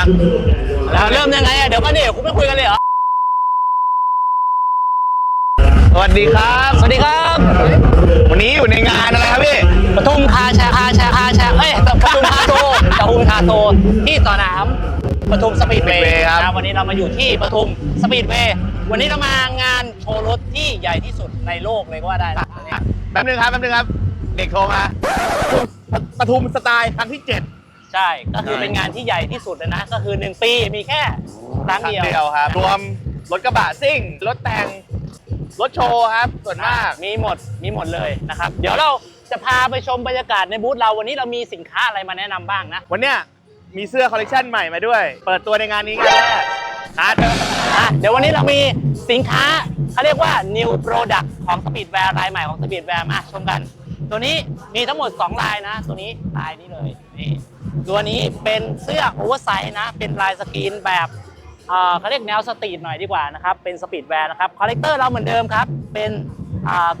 ยังแล้วเริ่มยังไงอะเดี๋ยวก็นี่คุณไม่คุยกันเลยเหรอสวัสดีครับ สวัสดีครับ วันนี้อยู่ในงานอะไรครับพี่ปทุมคาแชร์คาแชร์คาแชร์เอ้ยปทุมคาโตปทุมคาโตที่ต่อน้ำปทุมสปีดเวย์ครับวันนี้เรามาอยู่ที่ปทุมสปีดเวย์วันนี้เรามางานโชว์รถที่ใหญ่ที่สุดในโลกเลยก็ว่าได้นะแป๊บนึงครับแป๊บนึงครับ เด็กโทรมาปทุมสไตล์ครั้งที่เจ็ด ใช่ก็คือเป็นงานที่ใหญ่ที่สุดเลยนะ ก็คือ 1 ปีมีแค่ครั้งครั้งเดียวเดียว ครับ รวมรถกระบะซิ่ง รถแต่ง รถโชว์ครับ ส่วนมาก มีหมดมีหมดเลยนะครับ เดี๋ยวเราจะพาไปชมบรรยากาศในบูธเราวันนี้เรามีสินค้าอะไรมาแนะนำบ้างนะ วันเนี้ยมีเสื้อคอลเลคชันใหม่มาด้วย เปิดตัวในงานนี้งานแรกนัดอะเดี๋ยววันนี้เรามีสินค้าเขาเรียกว่า new product ของ Speedwear รายใหม่ของ Speedwear มาชมกัน ตัวนี้มีทั้งหมด 2 ลายนะ ตัวนี้ลายนี้เลยนี่ ตัวนี้เป็นเสื้อโอเวอร์ไซส์นะ เป็นลายสกรีนแบบเขาเรียกแนวสตรีทหน่อยดีกว่านะครับ เป็นสปีดแวร์นะครับ คอลเลกเตอร์เราเหมือนเดิมครับ เป็น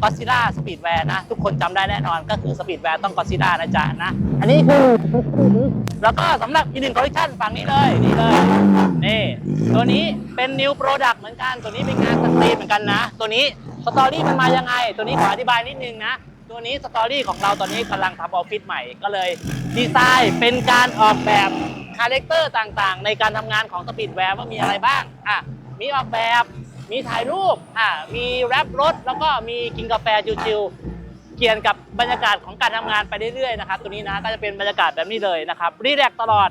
ก็ซิล่าสปีดแวร์นะ ทุกคนจำได้แน่นอนก็คือสปีดแวร์ต้องก็ซิล่านะจ๊ะนะ อันนี้คือ แล้วก็สำหรับอีกหนึ่งคอลเลคชันฝั่งนี้เลย นี่เลย นี่ ตัวนี้เป็น new product เหมือนกัน ตัวนี้เป็นงานสตรีทเหมือนกันนะ ตัวนี้สตอรี่มันมายังไง ตัวนี้ขออธิบายนิดนึงนะ ตัวนี้สตอรี่ของเราตอนนี้กำลังทำออฟฟิศใหม่ก็เลยดีไซน์เป็นการออกแบบคาแรคเตอร์ต่างๆ ในการทำงานของสปีดแวร์ว่ามีอะไรบ้างอะมีออกแบบมีถ่ายรูปอะมีแรปรถ แล้วก็มีกินกาแฟชิวๆเกี่ยนกับบรรยากาศของการทำงานไปเรื่อยๆนะครับตัวนี้นะก็จะเป็นบรรยากาศแบบนี้เลยนะครับรีแลกตลอด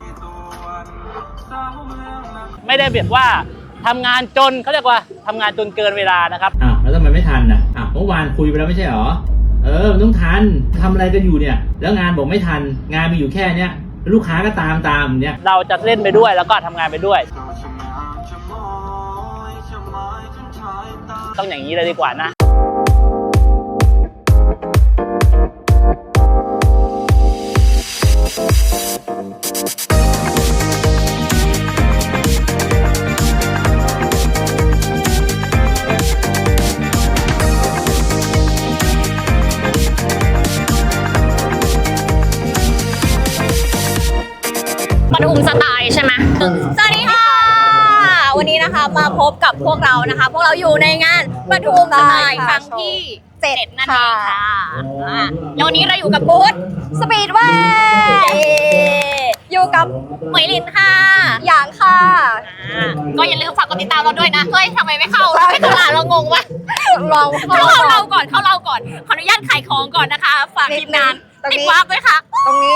ไม่ได้แบบว่าทำงานจนเขาเรียกว่าทำงานจนเกินเวลานะครับ อ้าวแล้วทำไมไม่ทันน่ะอ้าวเมื่อวานคุยไปแล้วไม่ใช่เหรอ เออมันต้องทันทำอะไรกันอยู่เนี่ย แล้วงานบอกไม่ทัน งานมีอยู่แค่เนี้ยลูกค้าก็ตามตามเนี่ยเราจะเล่นไปด้วยแล้วก็ทำงานไปด้วย ต้องอย่างนี้เลยดีกว่านะ สวัสดีค่ะ วันนี้นะคะมาพบกับพวกเรานะคะ พวกเราอยู่ในงานปทุมสไตล์ครั้งที่เจ็ดนั่นเองค่ะอ่าแล้ววันนี้เราอยู่กับบูธสปีดเวย์อยู่กับเหมยลินค่ะหยางค่ะ อ่าก็อย่าลืมฝากกดติดตามเราด้วยนะเฮ้ยทำไมไม่เข้าไม่ตลาดเรางงวะเราเข้าเราก่อนเข้าเราก่อนขออนุญาตขายของก่อนนะคะ ฝากทีมงานตรงติดนี้วาร์ปด้วยค่ะ ตรงนี้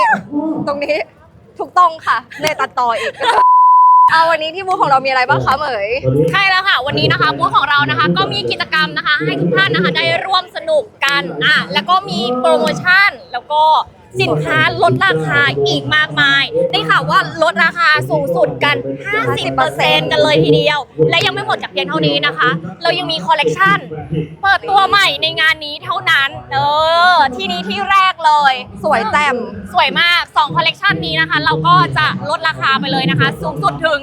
ตรงนี้ถูกต้องค่ะเลยตัดต่ออีก เอาวันนี้ที่บูธของเรามีอะไรบ้างคะเหมย ใช่แล้วค่ะ วันนี้นะคะบูธของเรานะคะ ก็มีกิจกรรมนะคะ ให้ทุกท่านนะคะ ได้ร่วมสนุกกันอะแล้วก็มีโปรโมชั่นแล้วก็ สินค้าลดราคาอีกมากมาย ได้ข่าวว่าลดราคาสูงสุดกัน 50%กันเลยทีเดียว และยังไม่หมดจากเพียงเท่านี้นะคะ เรายังมีคอลเลกชันเปิดตัวใหม่ในงานนี้เท่านั้น เออ ที่นี้ที่แรกเลย สวยแจ่มสวยมาก2คอลเลกชันนี้นะคะ เราก็จะลดราคาไปเลยนะคะ สูงสุดถึง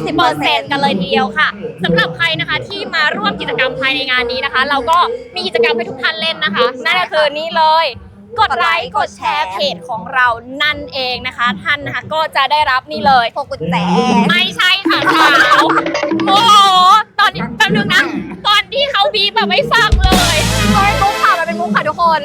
20%กันเลยทีเดียวค่ะสำหรับใครนะคะที่มาร่วมกิจกรรมภายในงานนี้นะคะ เราก็มีกิจกรรมให้ทุกท่านเล่นนะคะนั่นก็คือนี่เลย กดไลค์กดแชร์เพจของเรานั่นเองนะคะ ท่านนะคะก็จะได้รับนี่เลยพวกกุญแจไม่ใช่ค่ะสาวโอ้โหตอนนี้แป๊บนึงนะ ตอนที่เขาบีบแบบไม่ฟังเลยเฮ้ย มุกค่ะมันเป็นมุกค่ะทุกคน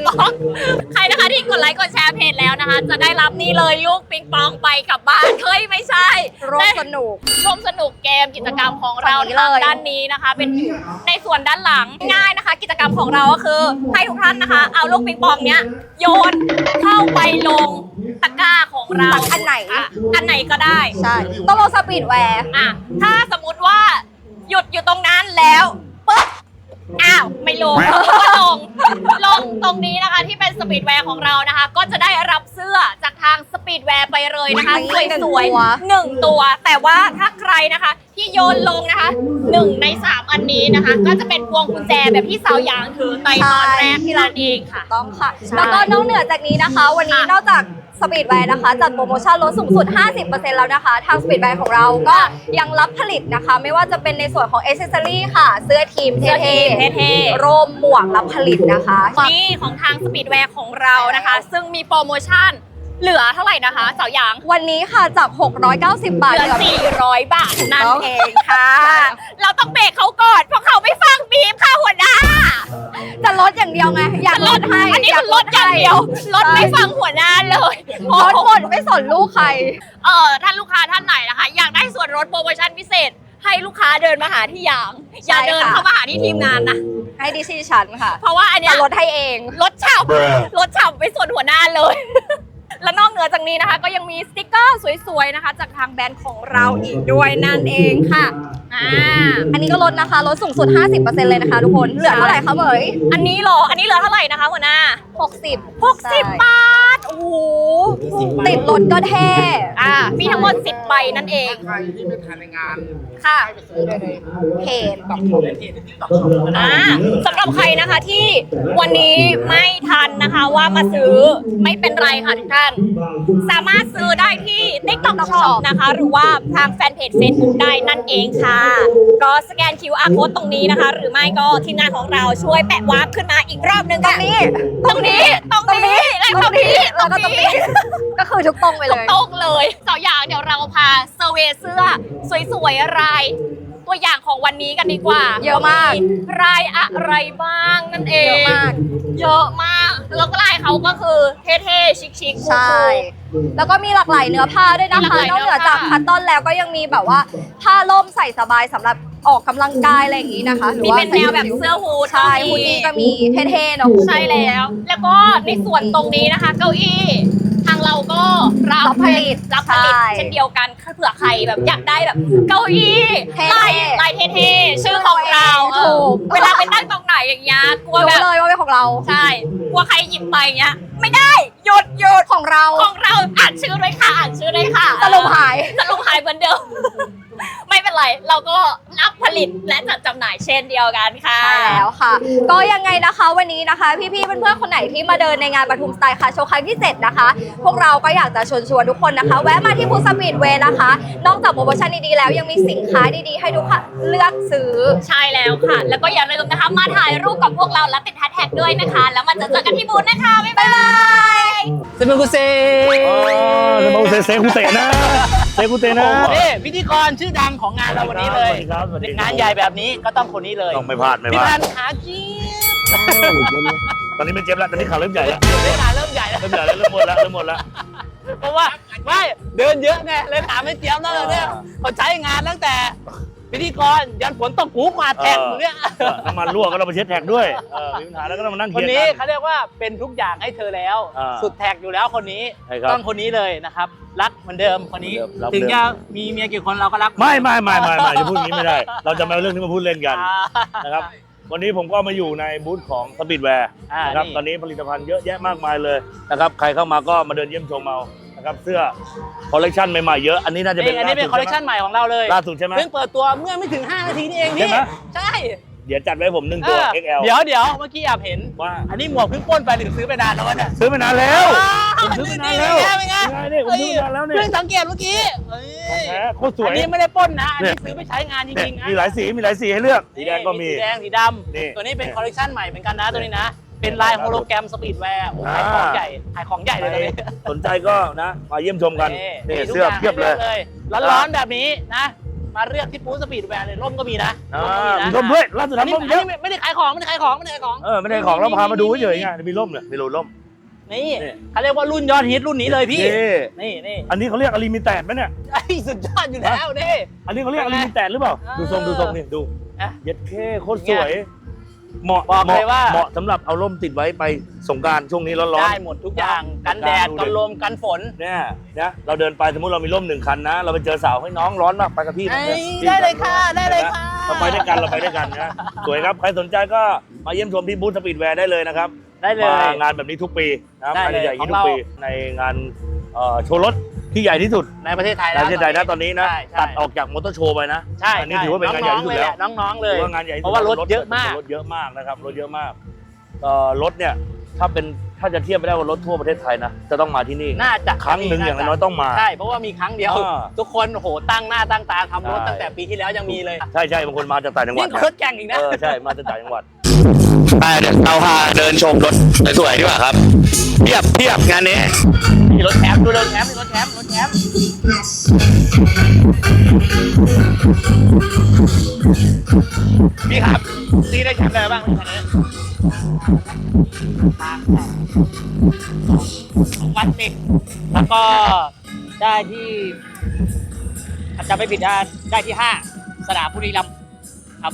ใครนะคะที่กดไลค์กดแชร์เพจแล้วนะคะ จะได้รับนี่เลยลูกปิงปองไปกลับบ้านเฮ้ยไม่ใช่ร่วมสนุก ร่วมสนุกเกมกิจกรรมของเราฝั่งนี้ทางเลยด้านนี้นะคะ เป็นอยู่ในส่วนด้านหลังง่ายนะคะ กิจกรรมของเราก็คือให้ทุกท่านนะคะ เอาลูกปิงปองเนี้ยโยนเข้าไปลงตะกร้าของเราอันไหนะอันไหนก็ได้ ใช่ ต้องลงสปีดแวร์ อะถ้าสมมติว่าหยุดอยู่ตรงนั้นแล้วปุ๊บ อ้าวไม่ลงก็ลงลงตรงนี้นะคะที่เป็นสปีดแวร์ของเรานะคะ ก็จะได้รับเสื้อจากทางสปีดแวร์ไปเลยนะคะอุ๊ยสวยๆหนึ่งตัว แต่ว่าถ้าใครนะคะ ที่โยนลงนะคะหนึ่งในสามอันนี้นะคะ ก็จะเป็นพวงกุญแจแบบที่สาวหยางถือในตอนแรกที่ร้านเองค่ะ ต้องค่ะใช่แล้วก็นอกเหนือจากนี้นะคะ วันนี้ค่ะนอกจาก สปีดแวร์นะคะจัดโปรโมชั่นลดสูงสุด 50%แล้วนะคะ ทางสปีดแวร์ของเราก็ยังรับผลิตนะคะ ไม่ว่าจะเป็นในส่วนของเอเซอรี่ค่ะ เสื้อทีมเสื้อทีเท่มเท่ๆๆร่มหมวกรับผลิตนะคะนี่ของทางสปีดแวร์ของเรานะคะ ซึ่งมีโปรโมชั่นเหลือเท่าไหร่นะคะสาวหยางวันนี้ค่ะจาก 690 บาทเหลือเหลือ400 บาทนั่นถูกต้องเองค่ะ ดให้อันนี้คือลดอย่างเดียวลดไม่ฟังหัวหน้าเลยลดหมดไม่สนลูกใคร เออท่านลูกค้าท่านไหนนะคะ อยากได้ส่วนลดโปรโมชั่นพิเศษ ให้ลูกค้าเดินมาหาที่ยางอย่าใช่ค่ะเดินเข้ามาหาที่ทีมงานนะให้ดิฉันฉันค่ะ เพราะว่าอันเนี้จะยลดให้เองรถฉ่ำรถฉ่ำไปส่วนหัวหน้าเลย และนอกเหนือจากนี้นะคะ ก็ยังมีสติกเกอร์สวยๆนะคะ จากทางแบรนด์ของเราอีกด้วยนั่นเองค่ะอ่าอันนี้ก็ลดนะคะลดสูงสุด 50%เลยนะคะ ทุกคนเหลือเท่าไหร่คะเหมยอันนี้เหรออันนี้เหลือเท่าไหร่นะคะหัวหน้า60 60 บาท โอ้โหติดรถก็เท่อ่ามีทั้งหมด 10 ใบนั่นเอง ใครที่ไม่ทันในงานค่ะเพจอ่าสำหรับใครนะคะที่วันนี้ไม่ทันนะคะว่ามาซื้อไม่เป็นไรค่ะทุกท่าน สามารถซื้อได้ที่ TikTok Shop นะคะ หรือว่าทางแฟนเพจ Facebook ได้นั่นเองค่ะ ก็สแกน QR code ตรงนี้นะคะ หรือไม่ก็ทีมงานของเราช่วยแปะวาร์ปขึ้นมาอีกรอบหนึงตรค่ะงนี้ ตรงนี้ ตรงนี้และตตรรงงนี้นี้แล้วก็ตรงนี้ ก็คือทุกตรงไปเลย ตรงเลยสองอย่างเดี๋ยวเราพาเซอร์เวย์เสื้อ สวยๆราย ตัวอย่างของวันนี้กันดีกว่าเยอะมาก รายอะไรบ้างนั่นเอง เยอะมาก เยอะมากแล้วก็ลายเขาก็คือเท่ๆชิคๆคูใช่ลแล้วก็มีหลากหลายเนื้อผ้าด้วยนะมีหลากคะหลายนอกเหนือเนื้อผ้า จากคัตตอนแล้วก็ยังมีแบบว่าผ้าล่มใส่สบายสำหรับ ออกกำลังกายอะไรอย่างนี้นะคะหรือมีว่าเป็นแนวแบบเสื้อฮูดใช่ฮูดดี้ก็มีเท่ๆเนาะใช่แล้ว แล้วก็ในส่วนตรงนี้นะคะ เก้าอี้ทางเราก็รับรับผลิตรับผลิตใช่เช่นเดียวกันเผื่อใครแบบอยากได้แบบ เก้าอี้เท่ๆลายลายเท่ๆชื่อของเราถูกเออเวลาไปนั่งตรงไหนอย่างเงี้ยกลัวรู้แบบเลยว่าเป็นของเราใช่กลัวใครหยิบไปอย่างเงี้ยไม่ได้หยุดหยุดของเราของเราอ่านชื่อด้วยค่ะอ่านชื่อด้วยค่ะสรุปหายสรุปหายเหมือนเดิม ไม่เป็นไร เราก็รับผลิตและจัดจำหน่ายเช่นเดียวกันค่ะ ใช่แล้วค่ะ ก็ยังไงนะคะวันนี้นะคะ พี่ๆเพื่อนๆคนไหนที่มาเดินในงานปทุมสไตล์คาโชว์ครั้งที่ 7 นะคะ พวกเราก็อยากจะชวนชวนทุกคนนะคะ แวะมาที่บูสปีดเวย์นะคะ นอกจากโปรโมชั่นดีๆแล้วยังมีสินค้าดีๆ ให้ทุกคนเลือกซื้อ ใช่แล้วค่ะ แล้วก็อย่าลืมนะคะ มาถ่ายรูปกับพวกเราและติดแฮชแท็กด้วยนะคะ แล้วมาเจอกันที่บูธนะคะ บ๊ายบาย สมุกุเซอ๋อสมองเซเซกุเตนะเซกุเตนะนี่พิธีกรชื่อดังของงานเราวันนี้เลยงานใหญ่แบบนี้ก็ต้องคนนี้เลยต้องไม่พลาดไม่พี่พลาพัดนขาเจี๊ยบตอนนี้ไม่เจ็บแล้วตอนนี้ขาเริ่มใหญ่แล้วเล่นงาเริ่มใหญ่แล้วเริ่มใหญ่แล้วเริ่มหมดแล้วเริ่มหมดแล้วเพราะว่าไม่เดินเยอะไงเลยถามไม่เจี๊ยบแล้วเนี่ยเขาใช้งานตั้งแต่ พิธีกรยันฝนตกหูกวาดแท็กอยู่เนี่ยน้ำมันรั่วก็ต้องมาเช็ดแท็กด้วยเออมีปัญหาแล้วก็ต้องมานั่งคเคีนยงนี้กันเขาเรียกว่าเป็นทุกอย่างให้เธอแล้ว อ่าสุดแท็กอยู่แล้วคนนี้ใช่ครับต้องคนนี้เลยนะครับ รักเหมือนเดิมคนนี้รักเหมืถึอนงเดิมจะมีเมียกี่คนเราก็รักไม่ไม่ไม่ไม่ไม่จะพูดอย่างนี้ไม่ได้ เราจะมาเอาเรื่องนี้มาพูดเล่นกันอ่า นะครับ วันนี้ผมก็มาอยู่ในบูธของสปีดแวร์อ่านะครับ นี่ ตอนนี้ผลิตภัณฑ์เยอะแยะมากมายเลยนะครับ ใครเข้ามาก็มาเดินเยี่ยมชมเอา นะครับเสื้อคอลเลกชันใหม่ๆเยอะอันนี้น่าจะเป็นนี่อันนี้เป็นคอลเลคชันใหม่ของเราเลยล่าสุดใช่ไหม เพิ่งเปิดตัวเมื่อไม่ถึง 5 นาทีนี่เองใช่พี่ไหม ใช่เดี๋ยวจัดไว้ให้ผมหนึ่งตัว เออ XL เดี๋ยวเดี๋ยวเมื่อกี้แอบเห็น ว่าอันนี้หมวกเพิ่งปล้นไปหรือซื้อไปนานแล้ววะเนี่ยซื้อมานานแล้วอ้าวผมซื้อนี่มานานนี่แล้วเป็นไงเป็นไงนี่ไงนี่ผมซื้อมานานแล้วเนี่ย เพิ่งสังเกตเมื่อกี้เอ้ยแหมโคตรสวยอันนี้ไม่ได้ปล้นนะ อันเนี่นี้ยซื้อไปใช้งานจเนี่ยริงๆนะมีหลายสีมีหลายสีให้เลือกสีแดงก็มี สีแดงสีดนี่ำตัวนี้เป็นคอลเลคชันใหม่เหมือนกันนะตัวนี้นะ เป็นลายโฮโลแกรมสปีดแวร์ขายของใหญ่ขายของใหญ่เลยตัวนี้ สนใจก็นะมาเยี่ยมชมกันนี่ทุกเสื้อางเพียบเลยให้ลือกร้อนๆแบบนี้นะมาเลือกที่ปูสปีดแวร์เลยร่มก็มีนะอ่าร่มีมร่ก็มมีด้วนะยล่าสุดอันนี้ทำร่มอันเยอะนี้ไม่ได้ขายของไม่ได้ขายของไม่ได้ขายของเออไม่ได้ของเราพามาดูเฉยๆไงมีร่มเนี่ยมีรูร่มนี่นี่เขาเรียกว่ารุ่นยอดฮิตรุ่นนี้เลยพี่นี่นี่นี่อันนี้เขาเรียกอลิมิแตดไหมเนี่ยไอ้สุดยอดอยู่แล้วนี่อันนี้เขาเรียกอเป็นไงลิมิแตดหรือเปล่าเออดูทรงดูทรงนี่ดูอะเย็ดเคโคตรสวย เหมาะบอกเลยว่า เหมาะสำหรับเอาร่มติดไว้ไปสงกรารช่วงนี้ร้อนได้หมดทุกอย่างกันแดดดูดิกันลมกันฝน ๆเนี่ยนะเราเดินไปสมมติเรามีร่มหนึ่งคันนะ เราไปเจอสาวให้น้องร้อนมากไปกับพี่เอ้ยพี่ได้เลยค่ะได้เลยค่ะ เราไปด้วยกันเราไปด้วยกันนะสวยครับใครสนใจก็มาเยี่ยมชมที่บูธสปีดแวร์ได้เลยนะครับ ได้เลย มางานแบบนี้ทุกปีนะครับได้งานเลยใหญ่ๆอย่างนี้ของทุกเราปี ในงานเอ่อโชว์รถ ที่ใหญ่ที่สุดในประเทศไทยในประเทศไทยนะตอนนี้นะ ใช่ใช่ตัดออกจากมอเตอร์โชว์ไปนะใช่อันนี้ถือว่าเป็นงานใหญ่ที่สุดแล้วน้องๆเลยถือแหละว่างานใหญ่ที่เพสุดราะว่ารถเยอะมาก รถเยอะมากนะครับรถเยอะมากเอ่อรถเนี่ยถ้าเป็นถ้าจะเทียบไม่ได้ว่ารถทั่วประเทศไทยนะจะต้องมาที่นี่น่าจะครั้งหนึ่งอย่างน้อยๆต้องมา ใช่เพราะว่ามีครั้งเดียว อ่าทุกคนโอ้โหตั้งหน้าตั้งตาทำรถใช่ ตั้งแต่ปีที่แล้วยังมีเลยใช่ใช่บางคนมาจากต่างจังหวัยิ่ดงกว่ารถแข่งอีกนะ เออใช่มาจากต่างจังหวัด ไปเดี๋ยวเราพาเดินชมรถสวยๆดีกว่าครับเทียบเทียบงานนี้ มีรถแคมป์ดูรถแคมป์มีรถแคมป์รถแคมป์พี่ครับนี่ได้แชมป์อะไรบ้างพี่คันนี้วันติดแล้วก็ได้ที่ถ้าจำไม่ผิดได้ได้ที่ห้าสนามบุรีรัมย์ครับ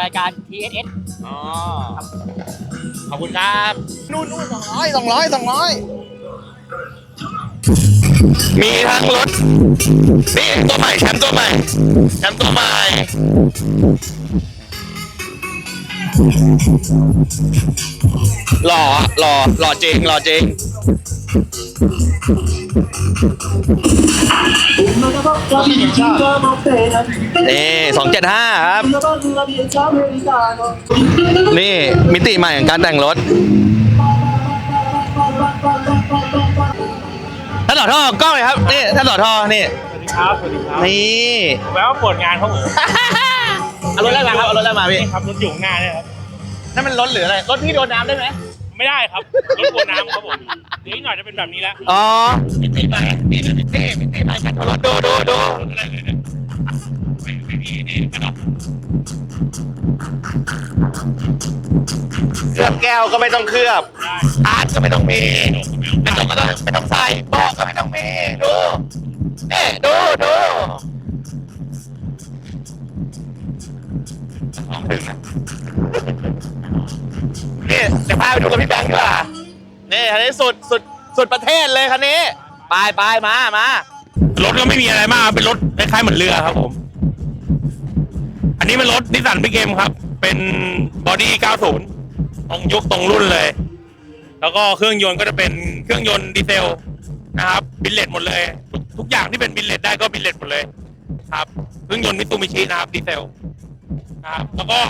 รายการ TSS อ๋อขอบคุณครับ นู่นนู่นสองร้อยสองร้อยสองร้อย มีทั้งรถนี่ตัวใหม่แชมป์ตัวใหม่แชมป์ตัวใหม่หล่อหล่อหล่อจริงหล่อจริงนี่สองเจ็ดห้าครับ นี่ มิติใหม่ของการแต่งรถ ท่านหล่อท่อกล้องเลยครับนี่ท่านหล่อท่อนี่สวัสดีครับ สวัสดีครับนี่แวะว่าปวดงานครับผมเอารถอะไรมาครับเอารถอะไรมาพี่นี่ครับรถอยู่ข้างหน้าเนี่ยครับ นั่นมันรถหรืออะไรรถพี่โดนน้ำได้ไหมไม่ได้ครับรถปวดน้ำครับผมเดี๋ยวอีกหน่อยจะเป็นแบบนี้แล้วอ๋อมิติใหม่นี่มิติมิติใหม่กันรถดูดูดูเคลือบแก้วก็ไม่ต้องเคลือบอาร์ตก็ไม่ต้องมี ไม่ต้องไม่ต้องไม่ต้องใส่เบอกก็ไม่ต้องมีดูนี่ดูดูนี่เดี๋ยวพาไปดูกับพี่แบงค์ดีกว่านี่คันนี้สุดสุดสุดประเทศเลยคันนี้ไปไปมามารถก็ไม่มีอะไรมากเป็นรถคล้ายๆเหมือนเรือครับผม อันนี้เป็นรถนิสสันพิเกมครับ เป็นบอดี้ 90 ตรงยุคตรงรุ่นเลย แล้วก็เครื่องยนต์ก็จะเป็นเครื่องยนต์ดีเซลนะครับบิลเลตหมดเลยทุกทุกอย่างที่เป็นบิลเลตได้ก็บิลเลตหมดเลยครับเครื่องยนต์มิตูมิชินะครับดีเซลนะครับแล้วก็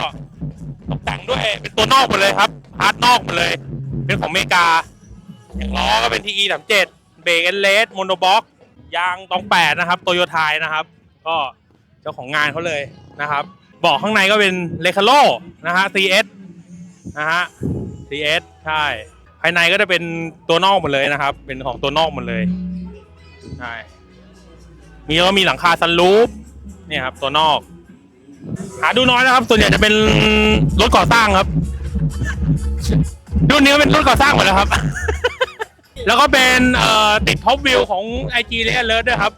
ตกแต่งด้วยเป็นตัวนอกหมดเลยครับพาร์ทนอกหมดเลย เป็นของอเมริกา อย่างล้อก็เป็น TE 37เจ็ดเบรกเอเลสโมโนบ็อกยางตองแปดนะครับโตโยไทยนะครับ ก็เจ้าของงานเขาเลยนะครับเบอกข้างในก็เป็นเลคาโลนะฮะ CS นะฮะ CS ใช่ ภายในก็จะเป็นตัวนอกหมดเลยนะครับ เป็นของตัวนอกหมดเลยใช่มีก็มีหลังคาซันรูฟเนี่ยครับ ตัวนอก หาดูน้อยนะครับ ส่วนใหญ่จะเป็นรถก่อสร้างครับรุ่นนี้ก็เป็นรถก่อสร้างหมดแล้วครับ แล้วก็เป็นเอ่อติดท็อปวิวของไอจีเลเลิร์ด้วยครับ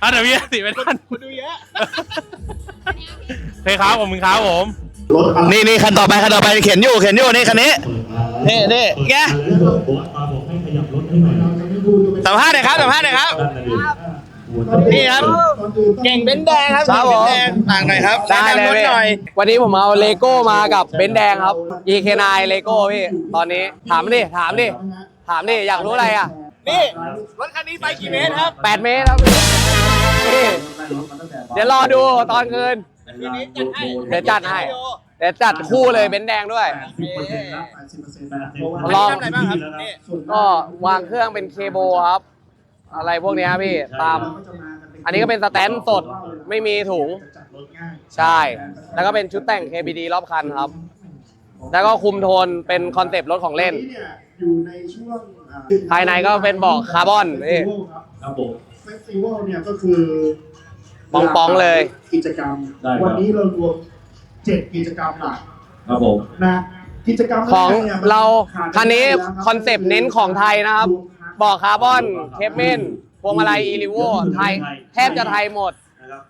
อะเดี๋ยวพี่สิเป็นท่านคุณดูเยอะโอเคครับผมครับผม นี่นี่คันต่อไปคันต่อไปเข็นอยู่เข็นอยู่นี่คันนี้นี่นี่แกสัมภาษณ์หน่อยครับสัมภาษณ์หน่อยครับ นี่ครับ เก่งเบนซ์แดงครับครับเก่งผมเบนซ์แดงต่างหน่อยครับได้เลแนะนำรถยหน่อย วันนี้ผมเอาเลโก้มากับเบนซ์แดงครับ EK9 เลโก้พี่ ตอนนี้ถามดิถามดิถามดิอยากรู้อะไรอะนี่ รถคันนี้ไปกี่เมตรครับ 8 เมตรครับพี่นี่เดี๋ยวรอดูตอนคืน ทีนี้จัดให้เดี๋ยวจัดให้ เดี๋ยวจัดคู่เลยเบนซ์แดงด้วยลองทำอะไรบ้างครับนี่ ก็วางเครื่องเป็นเคโบครับ อะไรพวกเนี้ยพี่ตาม อันนี้ก็เป็นสแตนด์สดไม่มีถุงใช่ แล้วก็เป็นชุดแต่ง KBD รอบคันครับ แล้วก็คุมโทนเป็นคอนเซปต์รถของเล่นอยู่ในช่วงอ่ภายในก็เป็นเบาะคาร์บอนนี่ครับผมเฟสติวัลเนี่ยก็คือ ปองๆเลย กิจกรรม ได้ครับ วันนี้เรารวมเจ็ดกิจกรรมหลักครับผม นะกิจกรรมของแกนี่ยมันเราขาดคันนี้ไม่ได้แล้วรับคอนเซปต์เน้นของไทยนะครับเบาะคาร์บอนเคปเมนพวงมาลัยอีลิโวไทย แทบจะไทยหมด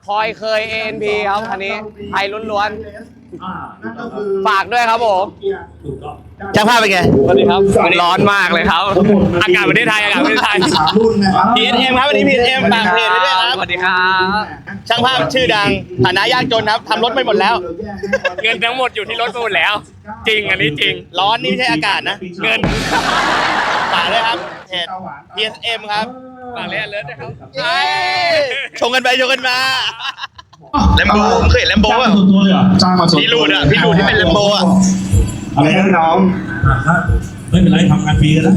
คอยเคย ANP ครับคันนี้ ไทยล้วน อ่านั่นก็คือๆฝากด้วยครับผมเกียร์ถูกต้องช่างภาพเป็นไง สวัสดีครับ ร้อนมากเลยครับ อากาศประเทศไทยอากาศประเทศไทย สามรุ่นนะครับ PSM ครับวันนี้ PSM ฝากเพจไว้ด้วยครับ สวัสดีครับ ช่างภาพชื่อดังฐานะยากจนครับทำรถไปหมดแล้ว เงินทั้งหมดอยู่ที่รถไปหมดแล้ว จริงอันนี้จริง ร้อนนี่ไม่ใช่อากาศนะ เงินฝากด้วยครับเพจ PSM ครับฝากเลยอเลิร์นะครับเอ้ยชงกันไปชงกันมา แลมโบผมเคยเห็นแลมโบจ้างอะมาส่วนตัวเลยเหรอจ้างมาส่วนพี่รูดอะพี่รูดที่เป็น Lambo อะ อะไรนะน้องอ่าฮะไม่เป็นไรทำงานฟรีกันนะ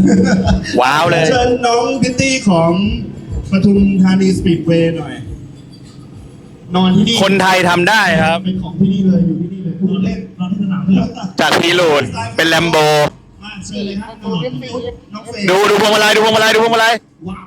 ว้าวเลย เชิญน้องพิตตี้ของปทุมธานีสปีดเวย์หน่อย นอนที่นี่คนไทยทำได้ครับ เป็นของที่นี่เลยอยู่ที่นี่เลยคุณเล่นเราที่สนามเลยจากพีรูดเป็นแลมโบ มาเชิญเลยครับน้องน้องเฟย์ดูดูพวงมาลัยดูพวงมาลัยดูพวงมาลัยวาง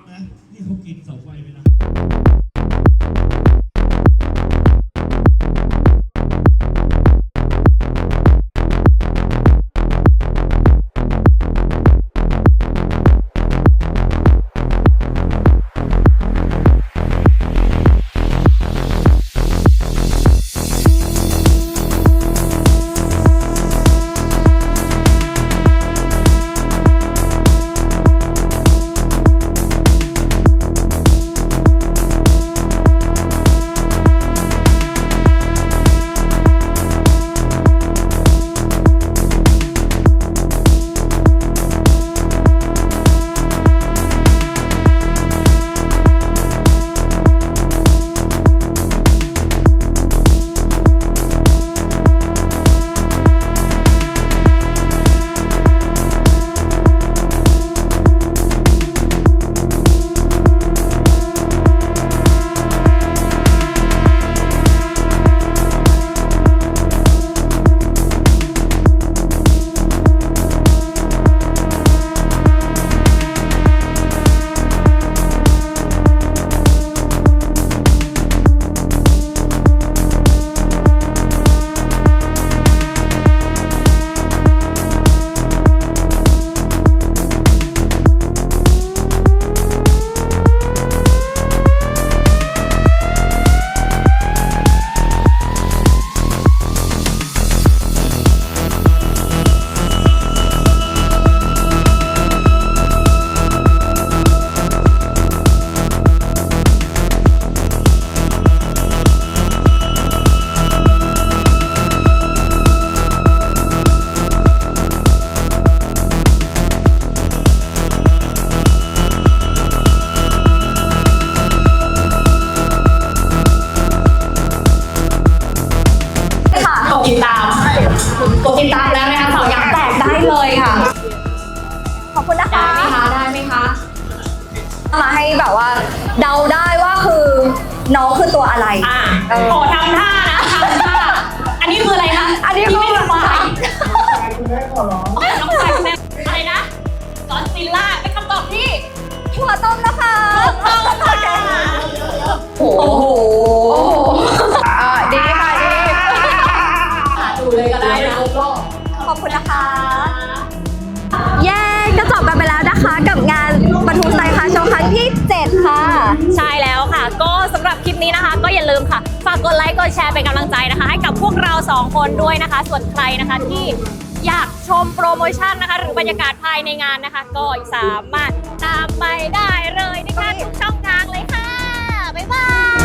กดติดตามแล้วนะคะสองอย่างแตกได้เลยค่ะ ขอบคุณนะคะได้ไหมคะได้ไหมคะมาให้แบบว่า เดาได้ว่าคือน้องคือตัวอะไร อ่าเออโอ้ทำท่านะทำท่าอันนี้คืออะไรคะอันนี้คือไม่สบายอะไรน้องชายคุณแม่อะไรนะกอดซิลล่าเป็นคำตอบที่ถั่วต้มนะคะ ต้องค่ะโอ้โหอ่ ดแชร์เป็นกำลังใจนะคะ ให้กับพวกเรา 2 คนด้วยนะคะ ส่วนใครนะคะที่อยากชมโปรโมชั่นนะคะ หรือบรรยากาศภายในงานนะคะ ก็สามารถตามไปได้เลยนะคะทุกช่องทางเลยค่ะ บ๊ายบาย